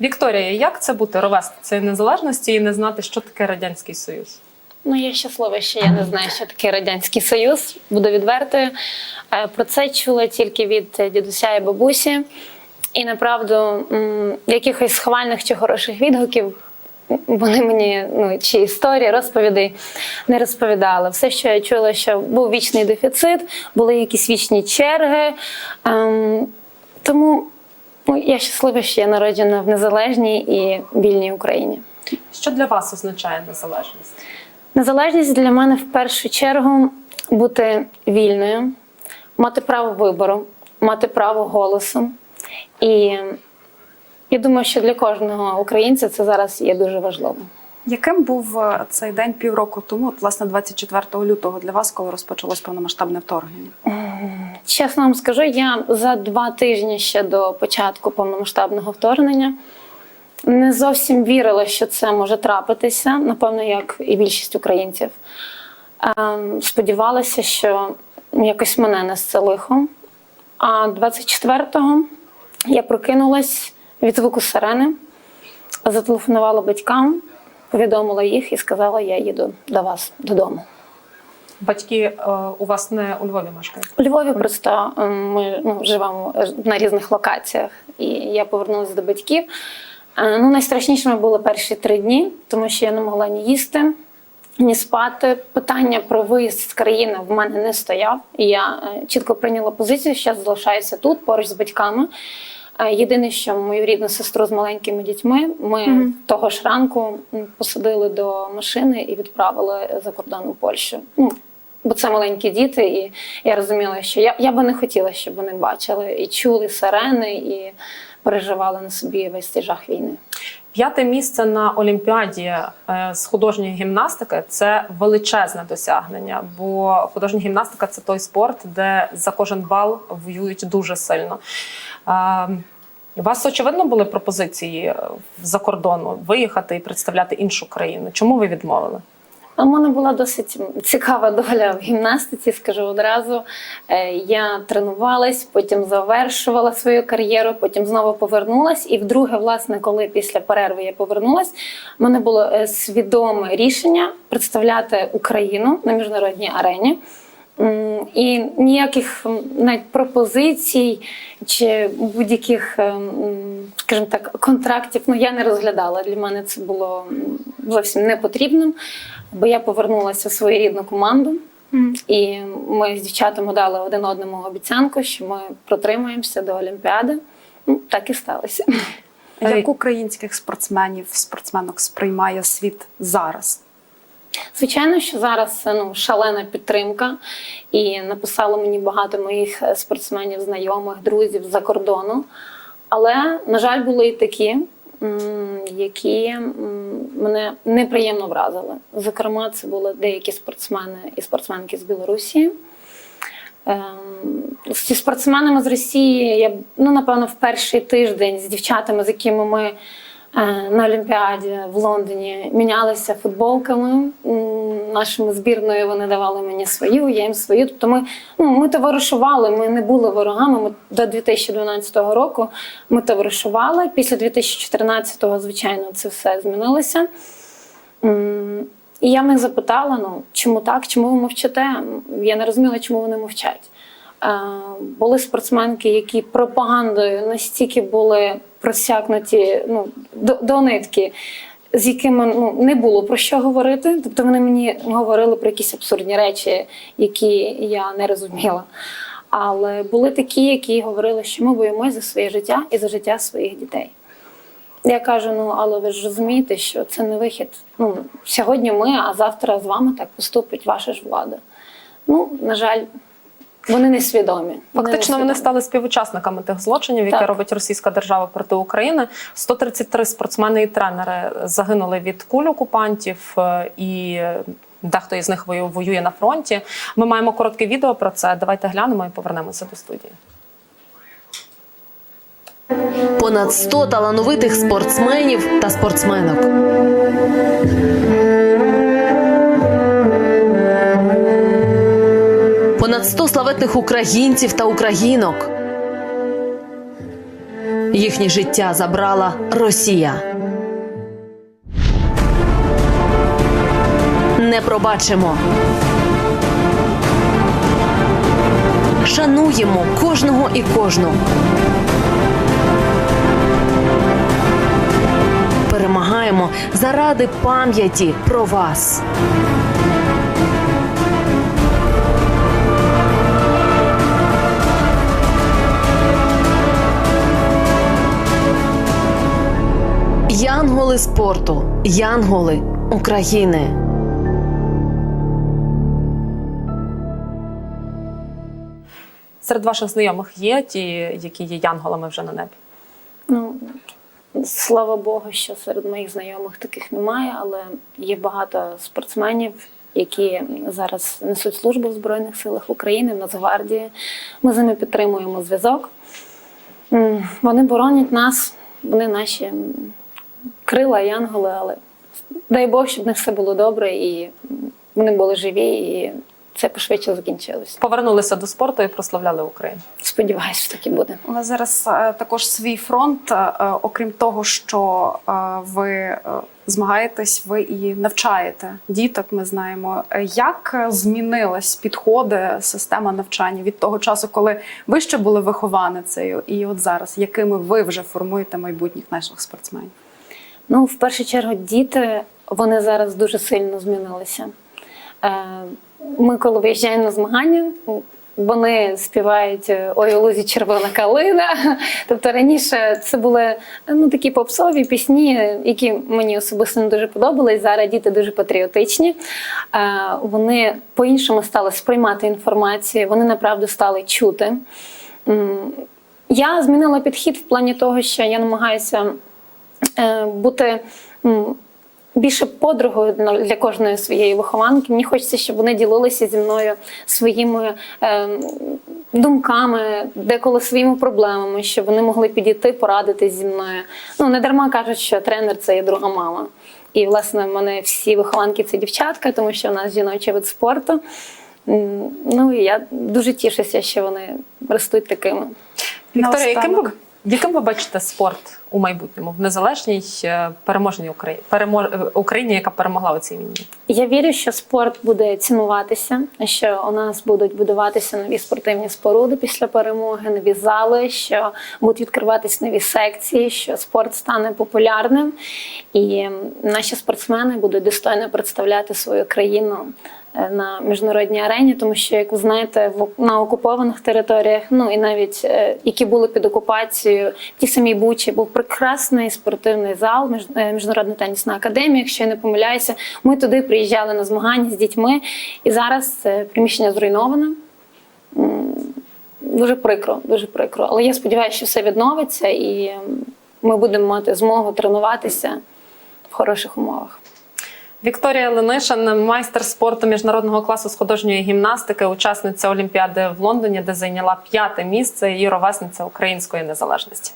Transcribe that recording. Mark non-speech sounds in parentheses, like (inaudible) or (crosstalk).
Вікторія, як це бути ровесницею незалежності і не знати, що таке радянський союз? Ну, я щаслива, що я не знаю, що таке Радянський Союз. Буду відвертою. Е, Про це чула тільки від е, дідуся і бабусі. І направду якихось схвальних чи хороших відгуків вони мені ну, чи історії, розповіді не розповідали. Все, що я чула, що був вічний дефіцит, були якісь вічні черги. Ем, тому я щаслива, що я народжена в незалежній і вільній Україні. Що для вас означає незалежність? Незалежність для мене в першу чергу бути вільною, мати право вибору, мати право голосу. І я думаю, що для кожного українця це зараз є дуже важливо. Яким був е, цей день півроку тому, власне, 24 лютого для вас, коли розпочалось повномасштабне вторгнення? Чесно вам скажу, я за два тижні ще до початку повномасштабного вторгнення не зовсім вірила, що це може трапитися, напевно, як і більшість українців. Ем, Сподівалася, що якось мене не це лихо. А 24-го я прокинулась від звуку сирени, зателефонувала батькам, повідомила їх і сказала, я їду до вас додому. Батьки е, у вас не у Львові мешкають? У Львові просто ем, ми ну, живемо на різних локаціях, і я повернулася до батьків. Е, Ну, найстрашнішими були перші три дні, тому що я не могла ні їсти, ні спати. Питання про виїзд з країни в мене не стояв. І я е, чітко прийняла позицію, що залишаюся тут поруч з батьками. Єдине, що мою рідну сестру з маленькими дітьми ми Мгм. того ж ранку посадили до машини і відправили за кордон у Польщу. Ну, бо це маленькі діти, і я розуміла, що я, я би не хотіла, щоб вони бачили і чули сирени, і переживали на собі весь цей жах війни. П'яте місце на Олімпіаді е, з художньої гімнастики це величезне досягнення, бо художня гімнастика це той спорт, де за кожен бал воюють дуже сильно. У вас очевидно були пропозиції е, за кордону виїхати і представляти іншу країну. Чому ви відмовили? У мене була досить цікава доля в гімнастиці, скажу одразу. Е, Я тренувалась, потім завершувала свою кар'єру, потім знову повернулась. І вдруге, власне, коли після перерви я повернулась, в мене було е, свідоме рішення представляти Україну на міжнародній арені. І ніяких навіть пропозицій чи будь-яких, ем, скажімо так, контрактів ну, я не розглядала. Для мене це було зовсім не потрібним, бо я повернулася в свою рідну команду. І ми з дівчатами дали один одному обіцянку, що ми протримаємося до Олімпіади. Ну, так і сталося. Як українських спортсменів, спортсменок сприймає світ зараз? Звичайно, що зараз ну, шалена підтримка, і написало мені багато моїх е, спортсменів, знайомих, друзів з-за кордону. Але, на жаль, були і такі, які мене неприємно вразили. Зокрема, це були деякі спортсмени і спортсменки з Білорусі. Ем, Зі спортсменами з Росії я ну, напевно в перший тиждень з дівчатами, з якими ми е, на Олімпіаді в Лондоні мінялися футболками. Нашими збірною вони давали мені свою, я їм свою. Тобто ми, ну, ми товаришували, ми не були ворогами. Ми до 2012 року ми товаришували. Після 2014-го, звичайно, це все змінилося. І я в них запитала: ну чому так, чому ви мовчите? Я не розуміла, чому вони мовчать. Е, Були спортсменки, які пропагандою настільки були просякнуті ну, до, до нитки, з якими ну, не було про що говорити. Тобто вони мені говорили про якісь абсурдні речі, які я не розуміла. Але були такі, які говорили, що ми боїмося за своє життя і за життя своїх дітей. Я кажу: ну але ви ж розумієте, що це не вихід. Ну сьогодні ми, а завтра з вами так поступить ваша ж влада. Ну, на жаль, вони несвідомі. Фактично, вони несвідомі. стали співучасниками тих злочинів, які Так. робить російська держава проти України. 133 спортсмени і тренери загинули від куль окупантів, е, і дехто із них вою- воює на фронті. Ми маємо коротке відео про це. Давайте глянемо і повернемося до студії. Понад 100 талановитих спортсменів та спортсменок. Понад 100 славетних українців та українок. Їхнє життя забрала Росія. Не пробачимо. Шануємо кожного і кожну. Перемагаємо заради пам'яті про вас. Янголи спорту, янголи України. Серед ваших знайомих є ті, які є янголами вже на небі. Ну, слава Богу, що серед моїх знайомих таких немає, але є багато спортсменів, які зараз несуть службу в Збройних силах України, в Нацгвардії. Ми з ними підтримуємо зв'язок. Вони боронять нас, вони наші крила, янголи, але дай Бог, щоб в них все було добре і вони були живі, і це пошвидше закінчилось. Повернулися до спорту і прославляли Україну. Сподіваюсь, що так і буде. У вас зараз е, також свій фронт. Е, е, окрім того, що ви змагаєтесь, ви і навчаєте діток. Ми знаємо, як змінились підходи, система навчання від того часу, коли ви ще були вихованицею, і от зараз, якими ви вже формуєте майбутніх наших спортсменів? Ну, в першу чергу, діти вони зараз дуже сильно змінилися. Е, Ми, коли виїжджаємо на змагання, вони співають Ой, у лузі червона калина. (laughs) Тобто раніше це були ну, такі попсові пісні, які мені особисто не дуже подобались. Зараз діти дуже патріотичні. Е, Вони по-іншому стали сприймати інформацію, вони направду стали чути. Я змінила підхід в плані того, що я намагаюся е, бути більше подругою на- для кожної своєї вихованки. Мені хочеться, щоб вони ділилися зі мною своїми е, думками, деколи своїми проблемами, щоб вони могли підійти, порадитись зі мною. Ну не дарма кажуть, що тренер це є друга мама. І власне в мене всі вихованки це дівчатка, тому що в нас жіночий вид спорту. Ну і я дуже тішуся, що вони ростуть такими. Вікторія, яким. Яким ви бачите спорт у майбутньому в незалежній е, переможній Україні, е, Україні, яка перемогла у цій війні? Я вірю, що спорт буде цінуватися, що у нас будуть будуватися нові спортивні споруди після перемоги, нові зали, що будуть відкриватися нові секції, що спорт стане популярним, і наші спортсмени будуть достойно представляти свою країну. Е, На міжнародній арені, тому що, як ви знаєте, в на окупованих територіях, ну і навіть е, які були під окупацією, ті самі Бучі, був прекрасний спортивний зал, е, міжнародна тенісна академія. Якщо я не помиляюся, ми туди приїжджали на змагання з дітьми, і зараз це приміщення зруйноване. Дуже прикро, дуже прикро. Але я сподіваюся, що все відновиться, і ми будемо мати змогу тренуватися в хороших умовах. Вікторія Ленишин, майстер спорту міжнародного класу з художньої гімнастики, учасниця Олімпіади в Лондоні, де зайняла п'яте місце і ровесниця української незалежності.